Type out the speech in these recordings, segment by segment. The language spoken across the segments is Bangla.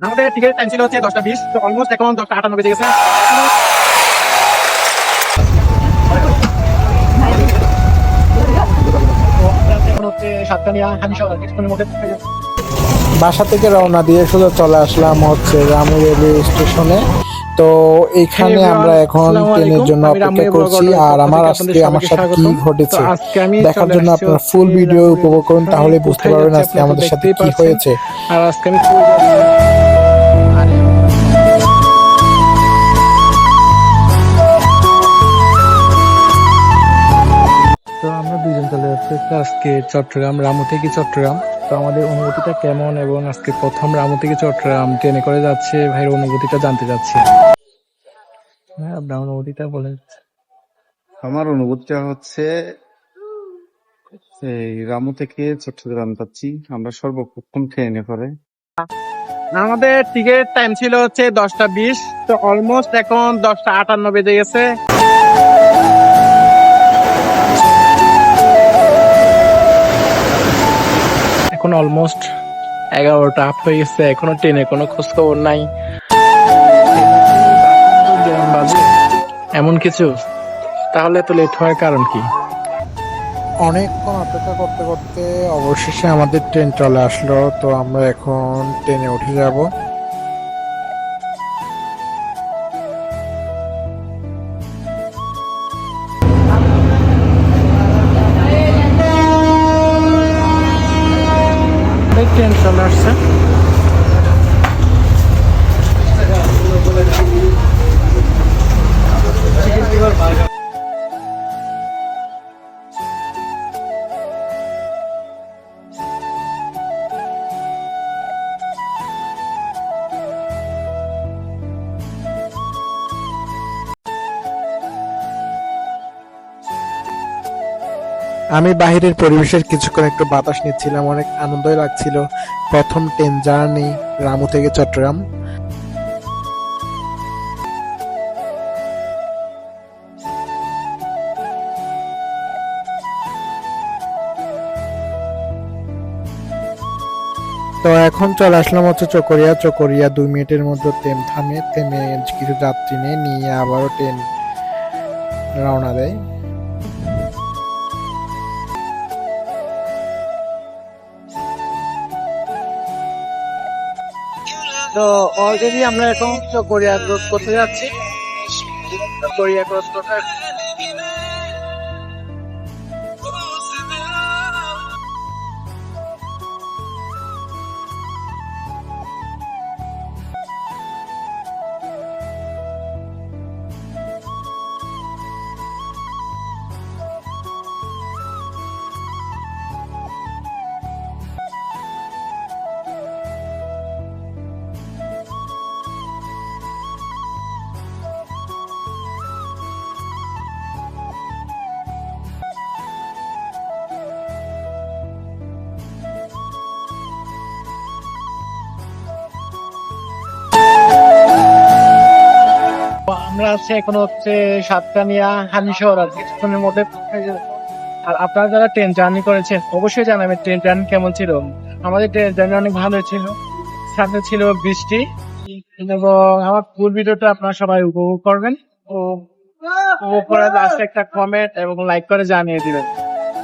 আমাদের টিকিট টাইম ছিল হচ্ছে দশটা বিশ তো অলমোস্ট এখন দশটা বেজে গেছে। বাসা থেকে রওনা দিয়ে শুধু চলে আসলাম হচ্ছে রামু রেলওয়ে স্টেশনে। তো এখানে আমরা এখন ট্রেনের জন্য অপেক্ষা করছি আর আমার আজকে আমার সাথে কি ঘটেছে আমি দেখার জন্য আপনারা ফুল ভিডিও উপভোগ করুন তাহলে বুঝতে পারবেন আজকে আমাদের সাথে কি হয়েছে। আর আজকে আমি আজকে চট্টগ্রাম রামু থেকে চট্টগ্রাম। তো আমাদের অনুভূতিটা কেমন এবং আজকে প্রথম রামু থেকে চট্টগ্রাম? ট্রেনে করে যাচ্ছে ভাইয়ের অনুভূতিটা জানতে চাচ্ছি। হ্যাঁ আপনার অনুভূতিটা বলেন আমার অনুভূতিটা হচ্ছে এই রামু থেকে চট্টগ্রাম যাচ্ছি। আমরা সর্বপ্রথম ট্রেনে করে। আমাদের টিকিট টাইম ছিল হচ্ছে দশটা বিশ তো অলমোস্ট এখন দশটা আটান্ন বেজে গেছে। এখন অলমোস্ট এগারোটা আপ হয়ে গেছে, এখনও ট্রেনে কোনো খোঁজ খবর নাই। এমন কিছু? তাহলে তো লেট হওয়ার কারণ কি? অনেকক্ষণ অপেক্ষা করতে করতে অবশেষে আমাদের ট্রেন চলে আসলো, তো আমরা এখন ট্রেনে উঠে যাব। ট্রেন চলে আসছে আমি বাহিরের পরিবেশের কিছুক্ষণ একটু বাতাস নিচ্ছিলাম, অনেক আনন্দই লাগছিল। প্রথম ট্রেন জার্নি রামু থেকে চট্টগ্রাম। তো এখন চলে আসলাম হচ্ছে চকরিয়া। চকরিয়া দুই মিনিটের মধ্যে ট্রেন থামে থেমে কিছু যাত্রী নিয়ে নিয়ে আবারও ট্রেন রওনা দেয়। তো অলরেডি আমরা এখন কোরিয়া ক্রস করতে যাচ্ছি। কোরিয়া ক্রস করতে আমরা আছি এখন হচ্ছে সাতকানিয়া হানিশহর আর কিছুক্ষণের মধ্যে আর আপনারা যারা ট্রেন জার্নি করেছেন অবশ্যই জানাবেন ট্রেন জার্নি কেমন ছিল। আমাদের ট্রেন জার্নি অনেক ভালো ছিল। সাথে ছিল বৃষ্টি। এবং আমার ফুল ভিডিওটা আপনারা সবাই উপভোগ করবেন। ও উপভোগ করে লাস্টে একটা কমেন্ট এবং লাইক করে জানিয়ে দিবেন।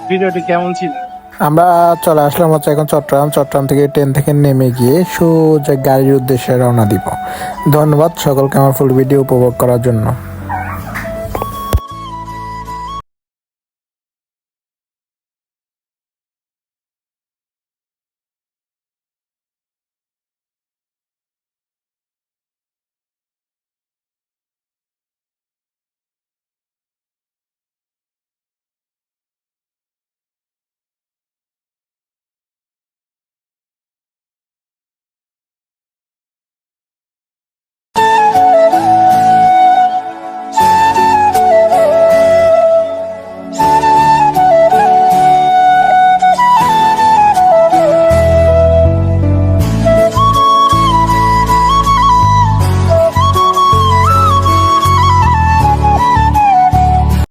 ভিডিওটি কেমন ছিল? আমরা চলে আসলাম হচ্ছে এখন চট্টগ্রাম। চট্টগ্রাম থেকে ট্রেন থেকে নেমে গিয়ে সোজা গাড়ির উদ্দেশ্যে রওনা দিব। ধন্যবাদ সকলকে আমার ফুল ভিডিও উপভোগ করার জন্য।